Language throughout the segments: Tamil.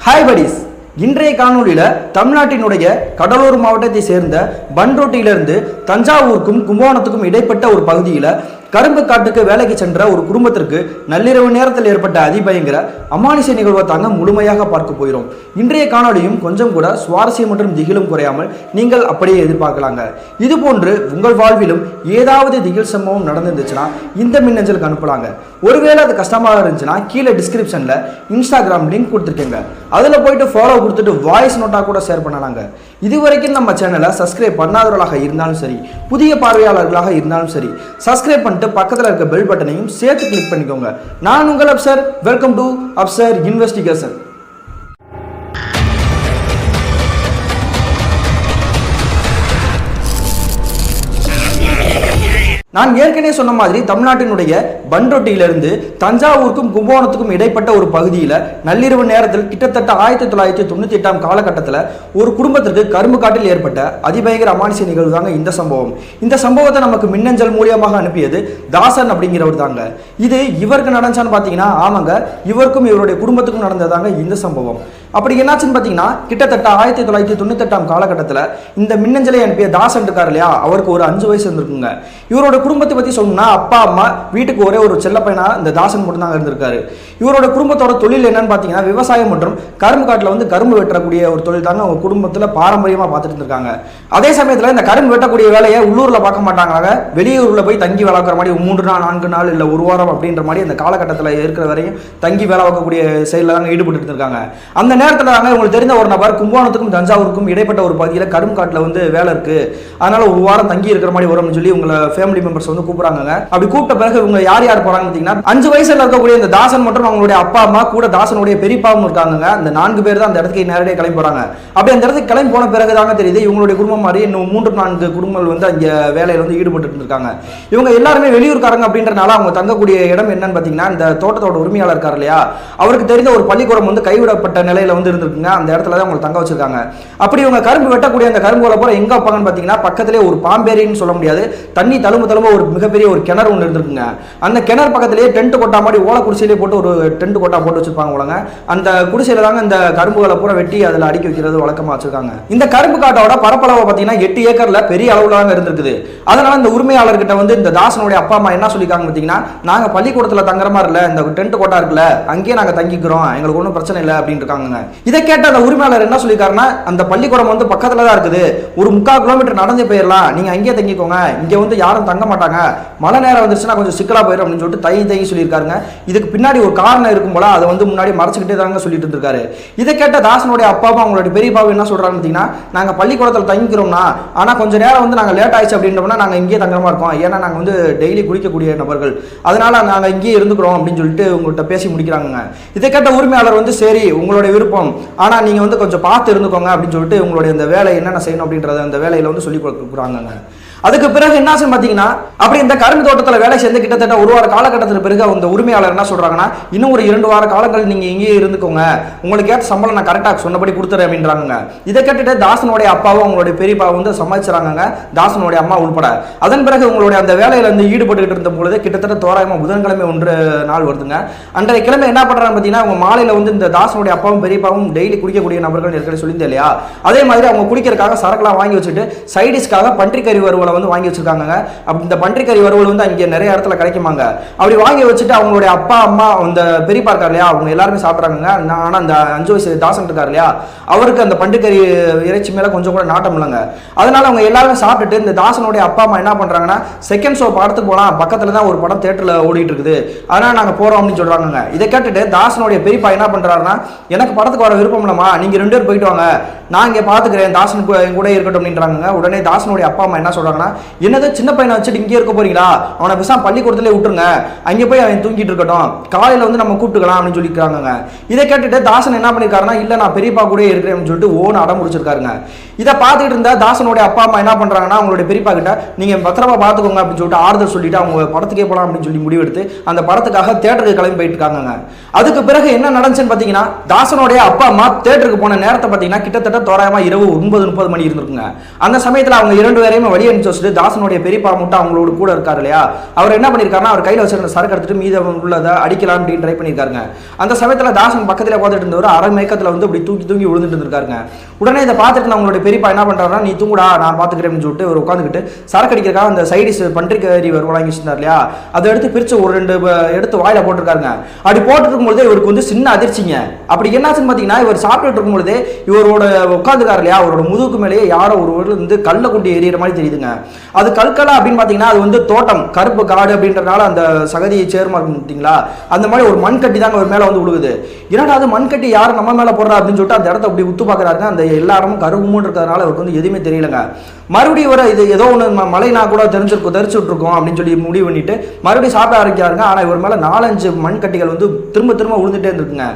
ஹாய் படிஸ் இன்றைய காணொளியில் தமிழ்நாட்டினுடைய கடலூர் மாவட்டத்தை சேர்ந்த பன்ரோட்டியிலிருந்து தஞ்சாவூருக்கும் கும்பகோணத்துக்கும் இடைப்பட்ட ஒரு பகுதியில் கரும்பு காட்டுக்கு வேலைக்கு சென்ற ஒரு குடும்பத்திற்கு நள்ளிரவு நேரத்தில் ஏற்பட்ட அதிபயங்கர அமானுஷ நிகழ்வை தாங்க முழுமையாக பார்க்க போகிறோம். இன்றைய காணொளியும் கொஞ்சம் கூட சுவாரஸ்யம் மற்றும் திகிலும் குறையாமல் நீங்கள் அப்படியே எதிர்பார்க்கலாங்க. இது போன்று உங்கள் வாழ்விலும் ஏதாவது திகில் சம்பவம் நடந்துருந்துச்சுன்னா இந்த மின்னஞ்சலுக்கு அனுப்பலாங்க. ஒருவேளை அது கஷ்டமாக இருந்துச்சுன்னா கீழே டிஸ்கிரிப்ஷனில் இன்ஸ்டாகிராம் லிங்க் கொடுத்துருக்கேங்க. அதில் போயிட்டு ஃபாலோ கொடுத்துட்டு வாய்ஸ் நோட்டாக கூட ஷேர் பண்ணலாங்க. இதுவரைக்கும் நம்ம சேனலை சப்ஸ்கிரைப் பண்ணாதவர்களாக இருந்தாலும் சரி புதிய பார்வையாளர்களாக இருந்தாலும் சரி சப்ஸ்கிரைப் பண்ணிட்டு பக்கத்தில் இருக்க பெல் பட்டனையும் சேர்த்து கிளிக் பண்ணிக்கோங்க. நான் உங்கள் Afsar welcome to Afsar investigation நான் ஏற்கனவே சொன்ன மாதிரி தமிழ்நாட்டினுடைய பன்ரொட்டியிலிருந்து தஞ்சாவூருக்கும் கும்பகோணத்துக்கும் இடைப்பட்ட ஒரு பகுதியில் நள்ளிரவு நேரத்தில் கிட்டத்தட்ட ஆயிரத்தி தொள்ளாயிரத்தி தொண்ணூற்றி எட்டாம் காலகட்டத்தில் ஒரு குடும்பத்திற்கு கரும்பு காட்டில் ஏற்பட்ட அதிபயங்கர அமானுஷ நிகழ்வு தாங்க இந்த சம்பவம். இந்த சம்பவத்தை நமக்கு மின்னஞ்சல் மூலியமாக அனுப்பியது தாசன் அப்படிங்கிறவர் தாங்க. இது இவருக்கு நடந்தான்னு பார்த்தீங்கன்னா ஆமாங்க இவருக்கும் இவருடைய குடும்பத்துக்கும் நடந்ததாங்க இந்த சம்பவம். அப்படி என்னாச்சுன்னு பார்த்தீங்கன்னா கிட்டத்தட்ட ஆயிரத்தி தொள்ளாயிரத்தி தொண்ணூத்தெட்டாம் காலகட்டத்தில் இந்த மின்னஞ்சலை அனுப்பிய தாசன் இருக்கார் இல்லையா? அவருக்கு ஒரு அஞ்சு வயசு இருந்திருக்குங்க. இவரோட குடும்பத்தை பற்றி சொல்லணும்னா அப்பா அம்மா வீட்டுக்கு ஒரே ஒரு செல்ல பையனாக இந்த தாசன் மட்டும்தான் இருந்திருக்காரு. இவரோட குடும்பத்தோட தொழில் என்னன்னு பார்த்தீங்கன்னா விவசாயம் மற்றும் கரும்பு காட்டில் வந்து கரும்பு வெட்டக்கூடிய ஒரு தொழில் தாங்க அவங்க குடும்பத்தில் பாரம்பரியமாக பார்த்துட்டு இருந்திருக்காங்க அதே சமயத்தில் இந்த கரும்பு வெட்டக்கூடிய வேலையை உள்ளூரில் பார்க்க மாட்டாங்க வெளியூரில் போய் தங்கி வேலை மாதிரி மூன்று நாள் நான்கு நாள் இல்லை ஒரு வாரம் அப்படின்ற மாதிரி அந்த காலகட்டத்தில் இருக்கிற வரையும் தங்கி வேலை வைக்கக்கூடிய செயலில் தாங்க ஈடுபட்டு இருக்காங்க. அந்த நேரத்தில் தாங்க உங்களுக்கு தெரிந்த ஒரு நபர் கும்பகோணத்துக்கும் தஞ்சாவூருக்கும் இடைப்பட்ட ஒரு பகுதியில் கரும்பு காட்டில் வந்து வேலை இருக்கு. அதனால ஒரு வாரம் தங்கி இருக்கிற மாதிரி வரும்னு சொல்லி உங்களை ஃபேமிலி மெம்பர்ஸ் வந்து கூப்பிடுறாங்க அப்படி கூப்பிட்ட பிறகு இவங்க யார் யார் போறாங்க பார்த்தீங்கன்னா அஞ்சு வயசில் இருக்கக்கூடிய இந்த தாசன் மற்றும் அவங்களுடைய அப்பா அம்மா கூட தாசனுடைய பெரியப்பாவும் இருக்காங்க அந்த நான்கு பேர் தான் அந்த இடத்துக்கு நேரடியாக கிளம்பி போறாங்க. அப்படி அந்த இடத்துக்கு கிளம்பி போன பிறகு தாங்க தெரியுது இவங்களுடைய குடும்பம் மாதிரி இன்னும் மூன்று நான்கு குடும்பங்கள் வந்து அங்கே வேலையில் வந்து ஈடுபட்டு இருக்காங்க இவங்க எல்லாருமே வெளியூர்காரங்க அப்படின்றனால அவங்க தங்கக்கூடிய இடம் என்னன்னு பார்த்தீங்கன்னா இந்த தோட்டத்தோட உரிமையாளர் இருக்கார் இல்லையா? அவருக்கு தெரிந்த ஒரு பள்ளிக்கூடம் வந்து கைவிடப்பட்ட நிலையில வந்து இருந்திருக்குங்க. அந்த இடத்துல தான் அவங்களை தங்க வச்சிருக்காங்க. அப்படி இவங்க கரும்பு வெட்டக்கூடிய அந்த கரும்பு கொலை எங்கே எங்க வைப்பாங்கன்னு பார்த்தீங்கன்னா பக்கத்திலே ஒரு பாம்பேரின்னு சொல்ல முடியாது. தண்ணி தழும்பு தழும்பு ஒரு மிகப்பெரிய ஒரு கிணறு ஒன்று இருந்திருக்குங்க. அந்த கிணறு பக்கத்திலேயே டென்ட் கொட்டா மாதிரி ஓலை குடிசையிலே போட்டு ஒரு டென்ட் கொட்டா போட்டு வச்சிருப்பாங்க அந்த குடிசையில தாங்க இந்த கரும்புகளை பூரா வெட்டி அதில் அடுக்கி வைக்கிறது வழக்கமா வச்சிருக்காங்க. இந்த கரும்பு காட்டோட பரப்பளவு பார்த்தீங்கன்னா எட்டு ஏக்கர்ல பெரிய அளவுல தாங்க இருந்திருக்குது. அதனால இந்த உரிமையாளர்கிட்ட வந்து இந்த தாசனுடைய அப்பா அம்மா என்ன சொல்லியிருக்காங்க பார்த்தீங்கன்னா நாங்க பள்ளிக்கூடத்துல தங்குற மாதிரி இல்ல இந்த டென்ட் கொட்டா இருக்குல்ல அங்கேயே நாங்க தங்கிக்கிறோம் எங்களுக்கு ஒன்றும் பிரச்சனை இல்லை அப்படின்னு இருக்காங்க இதை கேட்ட அந்த உரிமையாளர் என்ன சொல்லியிருக்காருன்னா அந்த பள்ளிக்கூடம் வந்து பக்கத்துல தான் இருக்குது. ஒரு முக்கால் கிலோமீட்டர் நடந்து போயிடலாம் நீங்க அங்கேயே தங்கிக்கோங்க. இங்க வந்து யாரும் தங்க மாட்டாங்க. மழை நேரம் வந்துருச்சுன்னா கொஞ்சம் சிக்கலா போயிடும் அப்படின்னு சொல்லிட்டு தை தை சொல்லியிருக்காருங்க. இதுக்கு பின்னாடி ஒரு காரணம் காரணம் இருக்கும் போல அதை வந்து முன்னாடி மறைச்சிக்கிட்டே தாங்க சொல்லிட்டு இருந்திருக்காரு. இதை கேட்ட தாசனுடைய அப்பாவும் அவங்களுடைய பெரியப்பாவும் என்ன சொல்றாங்க பார்த்தீங்கன்னா நாங்கள் பள்ளிக்கூடத்தில் தங்கிக்கிறோம்னா ஆனால் கொஞ்சம் நேரம் வந்து நாங்கள் லேட் ஆயிடுச்சு அப்படின்றோம்னா நாங்கள் இங்கேயே தங்குற மாதிரி இருக்கோம். ஏன்னா நாங்கள் வந்து டெய்லி குடிக்கக்கூடிய நபர்கள். அதனால நாங்கள் இங்கேயே இருந்துக்கிறோம் அப்படின்னு சொல்லிட்டு உங்கள்கிட்ட பேசி முடிக்கிறாங்க இதை கேட்ட உரிமையாளர் வந்து சரி உங்களுடைய விருப்பம். ஆனால் நீங்கள் வந்து கொஞ்சம் பார்த்து இருந்துக்கோங்க அப்படின்னு சொல்லிட்டு உங்களுடைய இந்த வேலை என்னென்ன செய்யணும் அப்படின்றத அந்த வேலையில் வந்து சொல்லி கொடுக்குறாங்க அதுக்கு பிறகு என்ன பார்த்தீங்கன்னா அப்படி இந்த கரும்பு தோட்டத்தில் வேலை சேர்ந்து கிட்டத்தட்ட ஒரு வார காலகட்டத்துக்கு பிறகு அந்த உரிமையாளர் என்ன சொல்றாங்கன்னா இன்னும் ஒரு இரண்டு வார காலங்கள் நீங்க இங்கேயே இருந்துக்கோங்க. உங்களுக்கு ஏற்ற சம்பளம் நான் கரெக்டாக சொன்னபடி கொடுத்துறேன் அப்படின்றாங்க இதை கேட்டுட்டு தாசனுடைய அப்பாவும் அவங்களுடைய பெரியப்பாவும் வந்து சமாளிச்சுறாங்க தாசனுடைய அம்மா உள்பட. அதன் பிறகு உங்களுடைய அந்த வேலையில இருந்து ஈடுபட்டுக்கிட்டு இருந்த பொழுது கிட்டத்தட்ட தோராயமா புதன்கிழமை ஒன்று நாள் வருதுங்க. அன்றைய கிழமை என்ன பண்றாங்க பார்த்தீங்கன்னா அவங்க மாலையில வந்து இந்த தாசனுடைய அப்பாவும் பெரியப்பாவும் டெய்லி குடிக்கக்கூடிய நபர்கள் ஏற்கனவே சொல்லியிருந்தேன் இல்லையா? அதே மாதிரி அவங்க குடிக்கிறதுக்காக சரக்குலாம் வாங்கி வச்சுட்டு சைடிஸ்க்காக பன்றிக்கறி வறுவலை வந்து வாங்கி வச்சிருக்காங்க அப்படி இந்த பன்றிக்கறி வறுவல் வந்து அங்கே நிறைய இடத்துல கிடைக்குமாங்க. அப்படி வாங்கி வச்சுட்டு அவங்களுடைய அப்பா அம்மா அந்த பெரியப்பா இருக்கார் இல்லையா அவங்க எல்லாருமே சாப்பிட்றாங்க ஆனால் அந்த அஞ்சு வயசு தாசன் இருக்கார் இல்லையா அவருக்கு அந்த பன்றிக்கறி இறைச்சி மேலே கொஞ்சம் கூட நாட்டம் இல்லைங்க. அதனால அவங்க எல்லாருமே சாப்பிட்டுட்டு இந்த தாசனுடைய அப்பா அம்மா என்ன பண்றாங்கன்னா செகண்ட் ஷோ படத்துக்கு போகலாம் பக்கத்துல தான் ஒரு படம் தேட்டரில் ஓடிட்டு இருக்குது. அதனால் நாங்கள் போறோம் அப்படின்னு சொல்கிறாங்க இதை கேட்டுட்டு தாசனுடைய பெரியப்பா என்ன பண்ணுறாருன்னா எனக்கு படத்துக்கு வர விருப்பம் இல்லைம்மா. நீங்க ரெண்டு பேர் போயிட்டு வாங்க. நான் இங்கே பார்த்துக்கிறேன் தாசன் கூட என் கூட இருக்கட்டும் அப்படின்றாங்க உடனே தாசனுடைய அப்பா அம்மா என்ன சொல்றாங்கன்னா என்னது சின்ன பையனை வச்சுட்டு இங்கே இருக்க போறீங்களா? அவனை பேசாம பள்ளிக்கூடத்திலே விட்டுருங்க. அங்கே போய் அவன் தூங்கிட்டு இருக்கட்டும். காலையில் வந்து நம்ம கூப்பிட்டுக்கலாம் அப்படின்னு சொல்லிக்கிறாங்க இதை கேட்டுட்டு தாசன் என்ன பண்ணியிருக்காருன்னா இல்லை நான் பெரியப்பா கூட இருக்கிறேன் அப்படின்னு சொல்லிட்டு ஓன் அடம் முடிச்சிருக்காருங்க இதை பார்த்துக்கிட்டு இருந்தா தாசனுடைய அப்பா அம்மா என்ன பண்றாங்கன்னா அவங்களுடைய பெரியப்பா கிட்ட நீங்க பத்திரமா பார்த்துக்கோங்க அப்படின்னு சொல்லிட்டு ஆறுதல் சொல்லிட்டு அவங்க படத்துக்கே போகலாம் அப்படின்னு சொல்லி முடிவெடுத்து அந்த படத்துக்காக தேட்டருக்கு கிளம்பி போயிட்டு இருக்காங்க அதுக்கு பிறகு என்ன நடந்துச்சுன்னு பார்த்தீங்கன்னா தாசனுடைய அப்பா அம்மா தேட்டருக்கு போன நேரத்தை பார்த்தீங்கன்னா கிட்டத்தட்ட தோராயமா இரவு ஒன்பது முப்பது மணி இருந்திருக்குங்க. அந்த சமயத்தில் அவங்க இரண்டு பேரையுமே வழி அனுப்பிச்சு வச்சுட்டு தாசனுடைய பெரியப்பா மட்டும் அவங்களோட கூட இருக்காரு இல்லையா? அவர் என்ன பண்ணியிருக்காருன்னா அவர் கையில் வச்சிருந்த சரக்கு எடுத்துட்டு மீதம் உள்ளதை அடிக்கலாம் அப்படின்னு ட்ரை பண்ணியிருக்காருங்க அந்த சமயத்தில் தாசன் பக்கத்தில் உட்காந்துட்டு இருந்தவர் அரை மயக்கத்தில் வந்து அப்படி தூக்கி தூக்கி விழுந்துட்டு இருந்திருக்காருங்க. உடனே இதை பார்த்துட்டு அவங்களுடைய பெரியப்பா என்ன பண்ணுறாருன்னா நீ தூங்குடா நான் பார்த்துக்கிறேன் சொல்லிட்டு அவர் உட்காந்துக்கிட்டு சரக்கு அடிக்கிறக்காக அந்த சைடிஸ் பன்றிக்கறி வாங்கி வச்சிருந்தார் இல்லையா? அதை எடுத்து பிரிச்சு ஒரு ரெண்டு எடுத்து வாயில போட்டிருக்காருங்க. அப்படி போட்டுருக்கும் பொழுது இவருக்கு வந்து சின்ன அதிர்ச்சிங்க. அப்படி என்னாச்சுன்னு பார்த்தீங்கன்னா இவர் சாப்பிட்டுட்டு இருக்கும்பொழுதே இவரோட உட்காந்துக்காரு இல்லையா? அவரோட முதுகுக்கு மேலேயே யாரோ ஒரு வந்து கல்லை கொண்டு எறிகிற மாதிரி தெரியுதுங்க. அது கல்கலா அப்படின்னு பார்த்தீங்கன்னா அது வந்து தோட்டம் கருப்பு காடு அப்படின்றனால அந்த சகதியை சேர்மா பார்த்தீங்களா? அந்த மாதிரி ஒரு மண் கட்டி தாங்க ஒரு மேலே வந்து விழுகுது என்னடா அது மண் கட்டி யார் நம்ம மேலே போடுறா அப்படின்னு சொல்லிட்டு அந்த இடத்த அப்படி உத்து பார்க்குறாருங்க. அந்த எல்லா இடமும் கருகுமுன்னு இருக்கிறதுனால அவருக்கு வந்து எதுவுமே தெரியலங்க. மறுபடியும் வர இது ஏதோ ஒன்று மழைனா கூட தெரிஞ்சிருக்கும் தெரிச்சு விட்ருக்கோம் அப்படின்னு சொல்லி முடிவு பண்ணிட்டு மறுபடியும் சாப்பிட ஆரம்பிக்கிறாருங்க. ஆனால் இவர் மேலே நாலஞ்சு மண் கட்டிகள் வந்து திரும்ப திரும்ப விழுந்துட்டே இருந்துருக்குங்க.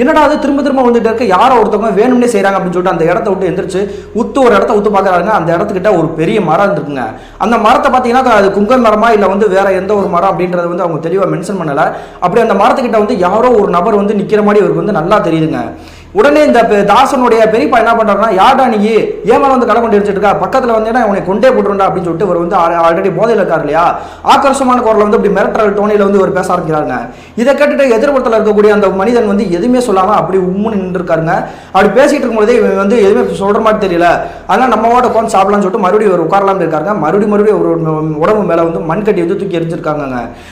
என்னடா அது திரும்ப திரும்ப விழுந்துட்டே இருக்க? யாரோ ஒருத்தவங்க வேணும்னே செய்கிறாங்க அப்படின்னு சொல்லிட்டு அந்த இடத்த விட்டு எந்திரிச்சு உத்து ஒரு இடத்த உத்து பார்க்குறாருங்க. அந்த இடத்துக்கிட்ட ஒரு பெரிய மரம் இருக்குங்க அந்த மரத்தை பார்த்தீங்கன்னா அது குங்கல் மரமா இல்லை வந்து வேற எந்த ஒரு மரம் அப்படின்றத வந்து அவங்க தெளிவாக மென்ஷன் பண்ணல. அப்படி அந்த மரத்துக்கிட்ட வந்து யாரோ ஒரு நபர் வந்து நிற்கிற மாதிரி இவருக்கு வந்து நல்லா தெரியுதுங்க. உடனே இந்த தாசனுடைய பெரியப்பா என்ன பண்றாருன்னா யார்டா நீ? ஏன் வந்து கடை கொண்டு அடிச்சிட்டு இருக்கா பக்கத்துல வந்து உனக்கு கொண்டே போட்டுருண்டா? அப்படின்னு சொல்லிட்டு இவர் வந்து ஆல்ரெடி போதையில் இருக்காரு இல்லையா? ஆக்கர்ஷமான குரல்ல வந்து இப்படி மிரட்டல் டோனியில் வந்து ஒரு பேச ஆரம்பிக்கிறாருங்க. இதை கேட்டுட்டு எதிர்புறத்தில் இருக்கக்கூடிய அந்த மனிதன் வந்து எதுவுமே சொல்லாம அப்படி உம்முன்னு நின்று இருக்காருங்க அப்படி பேசிட்டு இருக்கும்போதே இவன் வந்து எதுவுமே சொல்ற மாதிரி தெரியல. அதனால நம்ம ஓட உட்காந்து சாப்பிடலாம்னு சொல்லிட்டு மறுபடியும் ஒரு உட்காரலாம்னு இருக்காருங்க. மறுபடியும் மறுபடியும் ஒரு உடம்பு மேல வந்து மண்கட்டி வந்து தூக்கி எரிஞ்சிருக்காங்க